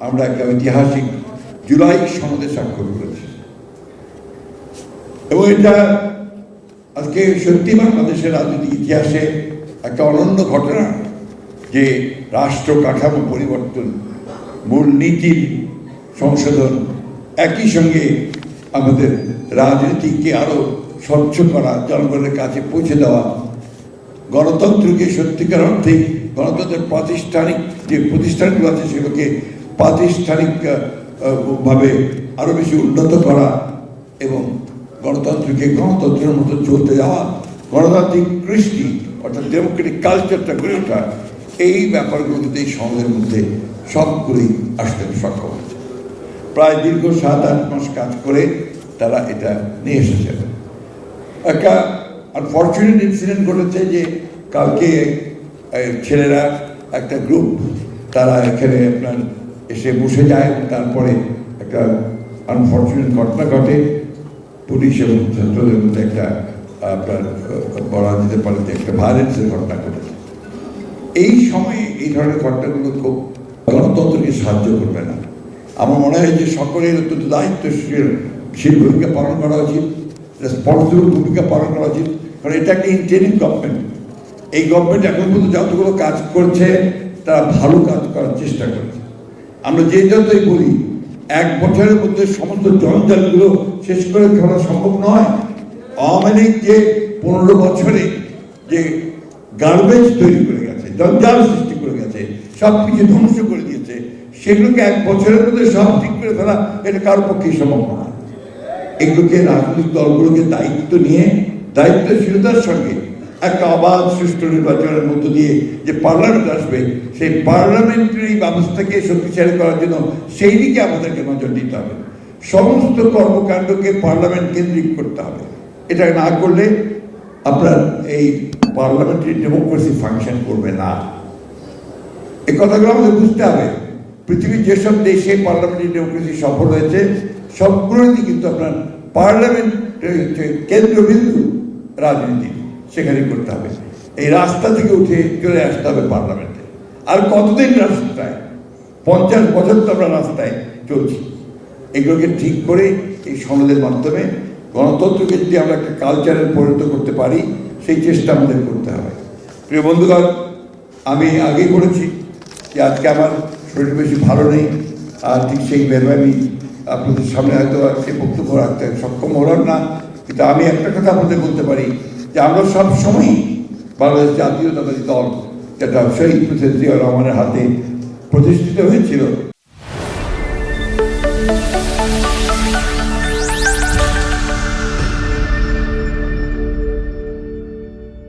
আমরা একটা ঐতিহাসিক জুলাই সনদে স্বাক্ষর করেছি। এবং এটা আজকে সত্যি বাংলাদেশের রাজনৈতিক ইতিহাসে একটা অনন্য ঘটনা যে রাষ্ট্র কাঠামো পরিবর্তন, মূলনীতির সংশোধন, একই সঙ্গে আমাদের রাজনীতিকে আরও স্বচ্ছ করা, জনগণের কাছে পৌঁছে দেওয়া, গণতন্ত্রকে সত্যিকার অর্থে গণতন্ত্রের প্রাতিষ্ঠানিক যে প্রতিষ্ঠানগুলো আছে সেগুলোকে প্রাতিষ্ঠানিক আহ, আহ, ভাবে আরও বেশি উন্নত করা এবং গণতন্ত্রকে গণতন্ত্রের মতো চলতে যাওয়া গণতান্ত্রিক কৃষ্টি অর্থাৎ ডেমোক্রেটিক কালচারটা গড়ে ওঠা এই ব্যাপারগুলো কিন্তু এই সমাজের মধ্যে সবগুলোই আসতে সক্ষম হয়েছে। প্রায় দীর্ঘ সাত আট মাস কাজ করে তারা এটা নিয়ে এসেছে। একটা আনফর্চুনেট ইনসিডেন্ট ঘটেছে যে কালকে ছেলেরা একটা গ্রুপ তারা এখানে আপনার এসে বসে যায় তারপরে একটা আনফর্চুনেট ঘটনা ঘটে। পুলিশ এবং ছাত্রদের মধ্যে একটা, আপনার, বলা যেতে পারে যে একটা ভায়োলেন্সের ঘটনা ঘটেছে। এই সময়ে এই ধরনের ঘটনাগুলো খুব গণতন্ত্রকে সাহায্য করবে না। আমার মনে হয় যে সকলের অত্যন্ত দায়িত্বশীল শীল ভূমিকা পালন করা উচিত। রেসপন্সিবল ভূমিকা পালন করা উচিত। কারণ এটা একটা ইন্টারিম গভর্নমেন্ট এই গভর্নমেন্ট এখন পর্যন্ত যতগুলো কাজ করছে, তারা ভালো কাজ করার চেষ্টা করছে। আমরা যে যতই বলি, এক বছরের মধ্যে সমস্ত জঞ্জালগুলো শেষ করে ফেলা সম্ভব নয়। আওয়ামী লীগ যে পনেরো বছরে যে গার্বেজ তৈরি করে গেছে, জঞ্জাল সৃষ্টি করে গেছে সব কিছু ধ্বংস করে দিয়েছে, সেগুলোকে এক বছরের মধ্যে সব ঠিক করে ফেলা, এটা কারোর পক্ষেই সম্ভব নয়। এগুলোকে রাজনৈতিক দলগুলোকে দায়িত্ব নিয়ে দায়িত্বশীলতার সঙ্গে একটা অবাধ সুষ্ঠু নির্বাচনের মধ্য দিয়ে যে পার্লামেন্ট আসবে, সেই পার্লামেন্টারি ব্যবস্থাকে শক্তিশালী করার জন্য সেই দিকে আমাদেরকে নজর দিতে হবে। সমস্ত কর্মকাণ্ডকে পার্লামেন্ট কেন্দ্রিক করতে হবে। এটা না করলে আপনার এই পার্লামেন্টারি ডেমোক্রেসি ফাংশন করবে না। এই কথাগুলো আমাদের বুঝতে হবে। পৃথিবীর যেসব দেশে পার্লামেন্টারি ডেমোক্রেসি সফল হয়েছে সবগুলোতেই কিন্তু আপনার পার্লামেন্ট, কেন্দ্রবিন্দু রাজনীতি। সেখানে করতে হবে। এই রাস্তা থেকে উঠে চলে আসতে হবে পার্লামেন্টে। আর কতদিন রাস্তায়? পঞ্চাশ বছর তো আমরা রাস্তায় চলছি। এগুলোকে ঠিক করে এই সনদের মাধ্যমে গণতন্ত্রকে যদি আমরা একটা কালচারে পরিণত করতে পারি, সেই চেষ্টা আমাদের করতে হবে। প্রিয় বন্ধুগণ, আমি আগে করেছি যে আজকে আমার শরীর বেশি ভালো নেই। আর ঠিক সেই ভেবে আমি আপনাদের সামনে হয়তো সে বক্তব্য রাখতে সক্ষম হলাম না। কিন্তু আমি একটা কথা আপনাদের বলতে পারি। যে আমরা সব সময়ই বাংলাদেশ জাতীয়তাবাদী দল, যেটা শহীদ প্রেসিডেন্ট জিয়া রহমানের হাতে প্রতিষ্ঠিত হয়েছিল